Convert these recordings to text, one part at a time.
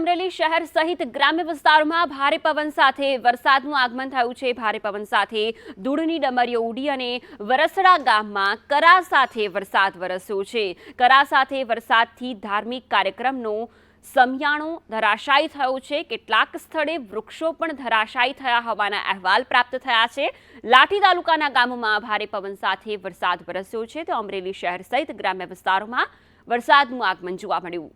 અમરેલી શહેર સહિત ગ્રામ્ય વિસ્તારોમાં ભારે પવન સાથે વરસાદનું આગમન થયું છે. ભારે પવન સાથે ધૂળની ડમરીઓ ઉડી અને વરસડા ગામમાં કરા સાથે વરસાદ વરસ્યો છે. કરા સાથે વરસાદથી ધાર્મિક કાર્યક્રમનો સમિયાણો ધરાશાયી થયો છે. કેટલાક સ્થળે વૃક્ષો પણ ધરાશાયી થયા હોવાના અહેવાલ પ્રાપ્ત થયા છે. લાઠી તાલુકાના ગામોમાં ભારે પવન સાથે વરસાદ વરસ્યો છે. તો અમરેલી શહેર સહિત ગ્રામ્ય વિસ્તારોમાં વરસાદનું આગમન જોવા મળ્યું.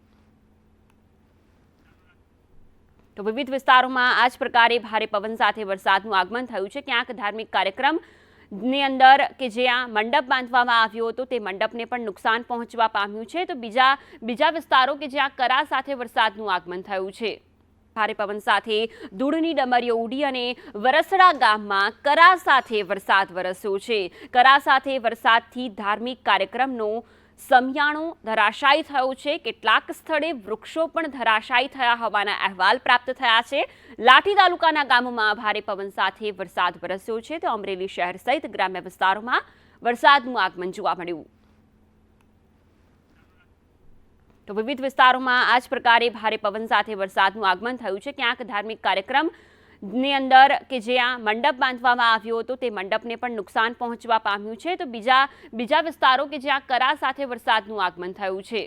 તો વિવિધ વિસ્તારોમાં આ જ પ્રકારે ભારે પવન સાથે વરસાદનું આગમન થયું છે. ક્યાંક ધાર્મિક કાર્યક્રમની અંદર કે જ્યાં મંડપ બાંધવામાં આવ્યો હતો તે મંડપને પણ નુકસાન પહોંચવા પામ્યું છે. તો બીજા બીજા વિસ્તારો કે જ્યાં કરા સાથે વરસાદનું આગમન થયું છે. ભારે પવન સાથે ધૂળની ડમરીઓ ઉડી અને વરસડા ગામમાં કરા સાથે વરસાદ વરસ્યો છે. કરા સાથે વરસાદથી ધાર્મિક કાર્યક્રમનો સમિયાણો ધરાશાયી થયું છે. કેટલાક સ્થળે વૃક્ષો પણ ધરાશાયી થયા હોવાના અહેવાલ પ્રાપ્ત થયા છે. લાઠી તાલુકાના ગામોમાં ભારે પવન સાથે વરસાદ વરસ્યો છે. તો અમરેલી શહેર સહિત ગ્રામ્ય વિસ્તારોમાં વરસાદનું આગમન જોવા મળ્યું. તો વિવિધ વિસ્તારોમાં આ જ પ્રકારે ભારે પવન સાથે વરસાદનું આગમન થયું છે. ક્યાંક ધાર્મિક કાર્યક્રમ ની અંદર કે જ્યાં મંડપ બાંધવામાં આવ્યો હતો તે મંડપને પણ નુકસાન પહોંચવા પામ્યું છે. તો બીજા બીજા વિસ્તારો કે જ્યાં કરા સાથે વરસાદનું આગમન થયું છે.